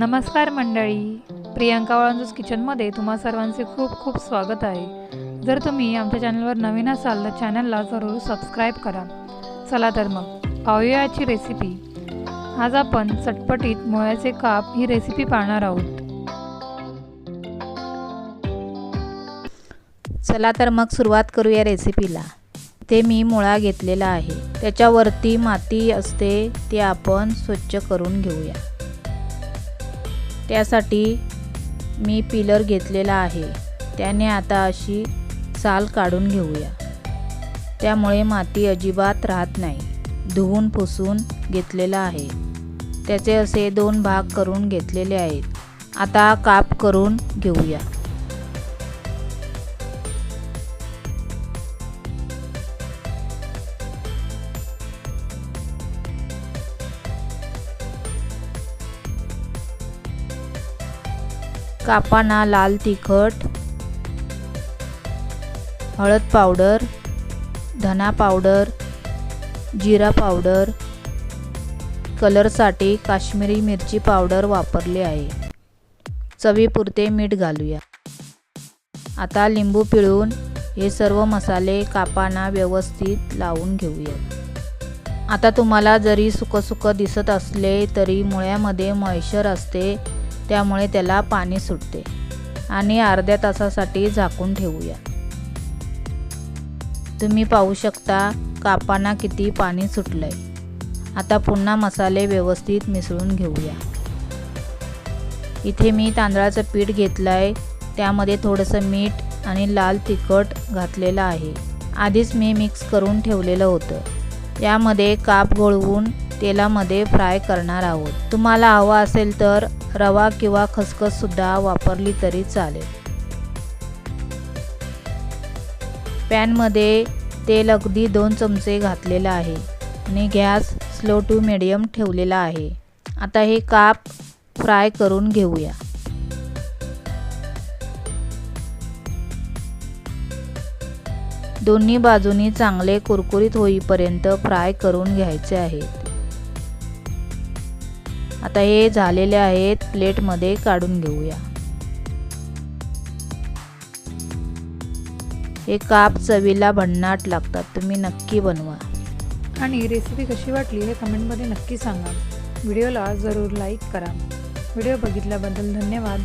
नमस्कार मंडळी. प्रियांका वाळंजूस किचनमध्ये तुम्हा सर्वांचे खूप खूप स्वागत आहे. जर तुम्ही आमच्या चॅनलवर नवीन असाल तर चॅनलला जरूर सबस्क्राईब करा. चला तर मग पाहूया रेसिपी आज आपण चटपटीत मुळ्याचे काप ही रेसिपी पाहणार आहोत. चला तर मग सुरुवात करूया रेसिपीला ते मी मुळा घेतलेला आहे. त्याच्यावरती माती असते ते आपण स्वच्छ करून घेऊया. त्यासाठी मी पिलर घेतलेला आहे. त्याने आता अशी साल काढून घेऊया. त्यामुळे माती अजिबात राहत नाही. धुवून पुसून घेतलेला आहे. त्याचे असे दोन भाग करून घेतलेले आहेत. आता काप करून घेऊया. कापाना लाल तिखट हळद पावडर धना पावडर जिरा पावडर कलरसाठी काश्मीरी मिरची पावडर वापरली आहे. चवीपुरते मीठ घालूया. आता लिंबू पिळून हे सर्व मसाले कापाना व्यवस्थित लावून घेऊया. आता तुम्हाला जरी सुकं सुकं दिसत असले तरी मुळ्यामध्ये मॉइश्चर असते. त्यामुळे त्याला पाणी सुटते. आणि अर्ध्या तासासाठी झाकून ठेवूया. तुम्ही पाहू शकता कापांना किती पाणी सुटलंय. आता पुन्हा मसाले व्यवस्थित मिसळून घेऊया. इथे मी तांदळाचं पीठ घेतलं आहे त्यामध्ये थोडंसं मीठ आणि लाल तिखट घातलेलं आहे. आधीच मी मिक्स करून ठेवलेलं होतं. यामध्ये काप घोळवून तेलामध्ये फ्राय करणार आहोत. तुम्हाला हवा असेल तर रवा किंवा खसखससुद्धा वापरली तरी चालेल. पॅनमध्ये तेल अगदी दोन चमचे घातलेलं आहे आणि गॅस स्लो टू मिडियम ठेवलेला आहे. आता हे काप फ्राय करून घेऊया. दोन्ही बाजूनी चांगले कुरकुरीत होईपर्यंत फ्राय करून घ्यायचे आहेत आता हे झालेले आहेत प्लेटमध्ये काढून घेऊया. हे काप चवीला भन्नाट लागतात तुम्ही नक्की बनवा. आणि रेसिपी कशी वाटली हे कमेंटमध्ये नक्की सांगा. व्हिडिओला जरूर लाईक करा. व्हिडिओ बघितल्याबद्दल धन्यवाद.